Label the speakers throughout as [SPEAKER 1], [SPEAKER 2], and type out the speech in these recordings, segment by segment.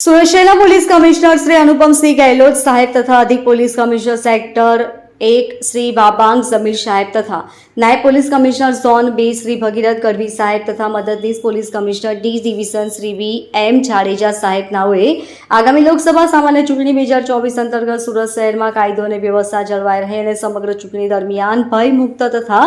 [SPEAKER 1] Surat police commissioner Shri Anupamsinh Gehlot સાહેબ તથા અધિક પોલીસ કમિશનર સેક્ટર એક શ્રી બાબાંગ સમીર સાહેબ તથા નાયબ પોલીસ કમિશનર ઝોન બે શ્રી ભગીરથ ગઢવી સાહેબ તથા મદદનીશ police commissioner D division Shri V M Jadeja સાહેબ નાઓએ આગામી લોકસભા સામાન્ય ચૂંટણી બે હજાર ચોવીસ અંતર્ગત સુરત શહેરમાં કાયદો અને વ્યવસ્થા જળવાઈ રહે અને સમગ્ર ચૂંટણી દરમિયાન ભયમુક્ત તથા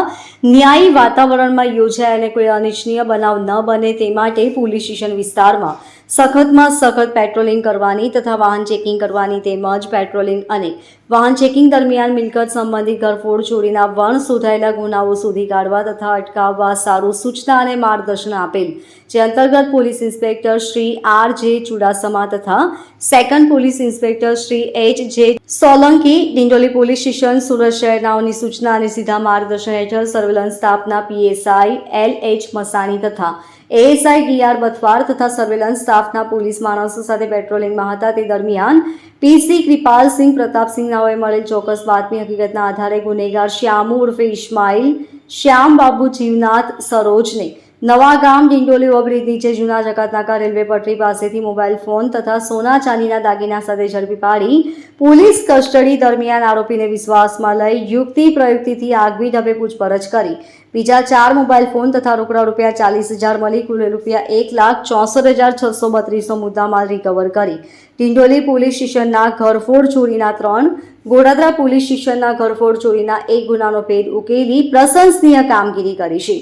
[SPEAKER 1] ન્યાયી વાતાવરણમાં યોજાય અને કોઈ અનિચ્છનીય બનાવ ન બને તે માટે પોલીસ સ્ટેશન વિસ્તારમાં સખતમાં સખત પેટ્રોલિંગ કરવાની તથા વાહન ચેકિંગ કરવાની તેમજ પેટ્રોલિંગ અને વાહન ચેકિંગ દરમિયાન મિલકત સંબંધિત ઘરફોડ ચોરીના વણ શોધાયેલા ગુનાઓ શોધી કાઢવા તથા અટકાવવા સારું સૂચના અને માર્ગદર્શન આપેલ, જે અંતર્ગત police inspector Shri R J Chudasama તથા second police inspector Shri H J Solanki, Dindoli police station, Surat શહેરનાઓની સૂચના અને સીધા માર્ગદર્શન હેઠળ સર્વેલન્સ સ્ટાફના પીએસઆઈ, એલ એચ મસાણી તથા એએસઆઈ ડીઆર બથવાર તથા સર્વેલન્સ સ્ટાફના પોલીસ માણસો સાથે પેટ્રોલિંગમાં હતા. તે દરમિયાન પીસી કૃપાલસિંહ પ્રતાપસિંહ નાઓએ મળેલ ચોક્કસ બાતમી હકીકતના આધારે ગુનેગાર શ્યામુ ઉર્ફે ઇસ્માઇલ, શ્યામ બાબુ જીવનાથ સરોજને નવા ગામ ડિંડોલી ઓવરબ્રિજ નીચે જૂના જકાતનાકા રેલવે પટરી પાસેથી મોબાઈલ ફોન તથા સોના ચાંદીના દાગીના સાથે ઝડપી પાડી પોલીસ કસ્ટડી દરમિયાન આરોપીને વિશ્વાસમાં લઈ યુક્તિ પ્રયુક્તિથી આગવી ઢબે પૂછપરછ કરી. બીજા ચાર મોબાઈલ ફોન તથા રોકડા રૂપિયા ચાલીસ હજાર મળી, કુલ રૂપિયા એક લાખ ચોસઠ હજાર છસો બત્રીસનો મુદ્દામાલ રિકવર કરી. ડિંડોલી પોલીસ સ્ટેશનના ઘરફોડ ચોરીના ત્રણ, ગોડાદરા પોલીસ સ્ટેશનના ઘરફોડ ચોરીના એક ગુનાનો ભેદ ઉકેલી પ્રશંસનીય કામગીરી કરી છે.